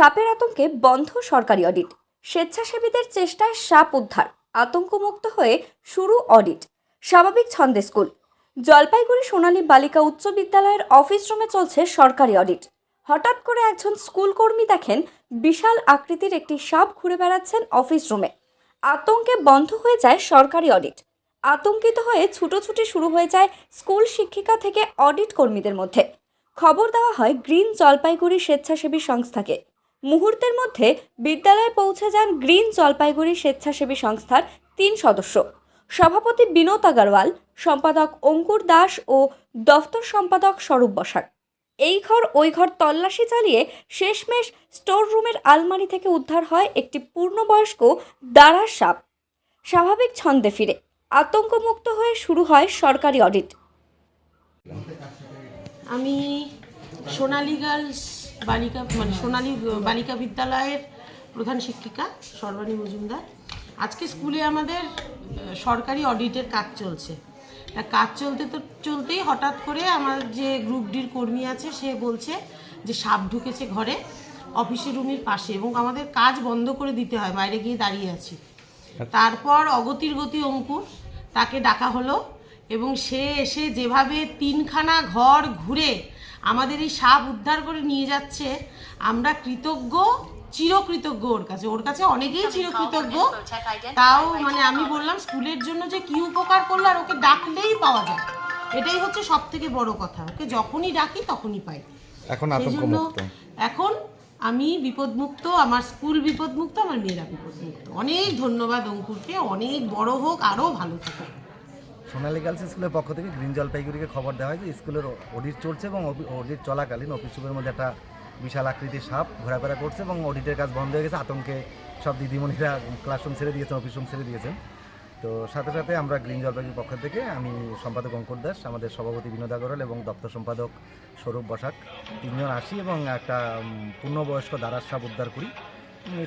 সাপের আতঙ্কে বন্ধ সরকারি অডিট। স্বেচ্ছাসেবীদের চেষ্টায় সাপ উদ্ধার, আতঙ্কমুক্ত হয়ে শুরু অডিট। স্বাভাবিক ছন্দে স্কুল। জলপাইগুড়ি সোনালী বালিকা উচ্চ বিদ্যালয়ের অফিস রুমে চলছে সরকারি অডিট। হঠাৎ করে একজন স্কুল কর্মী দেখেন বিশাল আকৃতির একটি সাপ ঘুরে বেড়াচ্ছেন অফিস রুমে। আতঙ্কে বন্ধ হয়ে যায় সরকারি অডিট। আতঙ্কিত হয়ে ছুটোছুটি শুরু হয়ে যায় স্কুল শিক্ষিকা থেকে অডিট কর্মীদের মধ্যে। খবর দেওয়া হয় গ্রিন জলপাইগুড়ি স্বেচ্ছাসেবী সংস্থাকে। মুহূর্তের মধ্যে বিদ্যালয়ে পৌঁছে যান গ্রিন জলপাইগুড়ি স্বেচ্ছাসেবী সংস্থার তিন সদস্য। সভাপতি বিনোদ আগারওয়াল, সম্পাদক অঙ্কুর দাস ও দফতর সম্পাদক স্বরূপ বসাক। এই ঘর, ওই ঘর তল্লাশি চালিয়ে শেষমেশ স্টোর রুমের আলমারি থেকে উদ্ধার হয় একটি পূর্ণবয়স্ক দাঁড়ার সাপ। স্বাভাবিক ছন্দে ফিরে। আতঙ্কমুক্ত হয়ে শুরু হয় সরকারি অডিট। আমি সোনালী গার্লস বালিকা মানে সোনালী বালিকা বিদ্যালয়ের প্রধান শিক্ষিকা সর্বাণী মজুমদার। আজকে স্কুলে আমাদের সরকারি অডিটের কাজ চলছে। তা কাজ চলতে তো চলতেই হঠাৎ করে আমার যে গ্রুপ ডির কর্মী আছে সে বলছে যে সাপ ঢুকেছে ঘরে অফিসের রুমের পাশে এবং আমাদের কাজ বন্ধ করে দিতে হয় বাইরে গিয়ে দাঁড়িয়ে আছি। তারপর অগতির গতি অঙ্কুর তাকে ডাকা হলো এবং সে এসে যেভাবে তিনখানা ঘর ঘুরে আমাদের এই সাপ উদ্ধার করে নিয়ে যাচ্ছে আমরা কৃতজ্ঞ চিরকৃতজ্ঞ ওর কাছে। ওর কাছে অনেকেই চিরকৃতজ্ঞ। তাও মানে আমি বললাম স্কুলের জন্য যে কি উপকার করল আর ওকে ডাকলেই পাওয়া যায়। এটাই হচ্ছে সব থেকে বড় কথা। ওকে যখনই ডাকি তখনই পাই। এখন সেই জন্য এখন আমি বিপদমুক্ত আমার স্কুল বিপদমুক্ত আমার মেয়েরা বিপদমুক্ত। অনেক ধন্যবাদ অঙ্কুরকে অনেক বড় হোক আরও ভালো থাকুক। সোনালী গার্লস স্কুলের পক্ষ থেকে গ্রিন জলপাইগুড়িকে খবর দেওয়া হয় যে স্কুলের অডিট চলছে এবং অডিট চলাকালীন অফিস রুমের মধ্যে একটা বিশাল আকৃতির সাপ ঘোরাফেরা করছে এবং অডিটের কাজ বন্ধ হয়ে গেছে। আতঙ্কে সব দিদিমণিরা ক্লাসরুম ছেড়ে দিয়েছেন অফিস রুম ছেড়ে দিয়েছেন। তো সাথে সাথে আমরা গ্রিন জলপাইগুড়ির পক্ষ থেকে আমি সম্পাদক অঙ্কুর দাস, আমাদের সভাপতি বিনোদ আগরওয়াল এবং দপ্তর সম্পাদক স্বরূপ বসাক। তিনজন আসি এবং একটা পূর্ণবয়স্ক দারার সাপ উদ্ধার করি।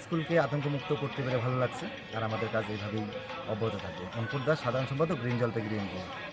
স্কুলকে আতঙ্কমুক্ত করতে পেরে ভালো লাগছে আর আমাদের কাজ এইভাবেই অব্যাহত থাকবে। অঙ্কুর দাস, সাধারণ সম্পাদক, গ্রিন জলপাইগুড়ি এনজিও।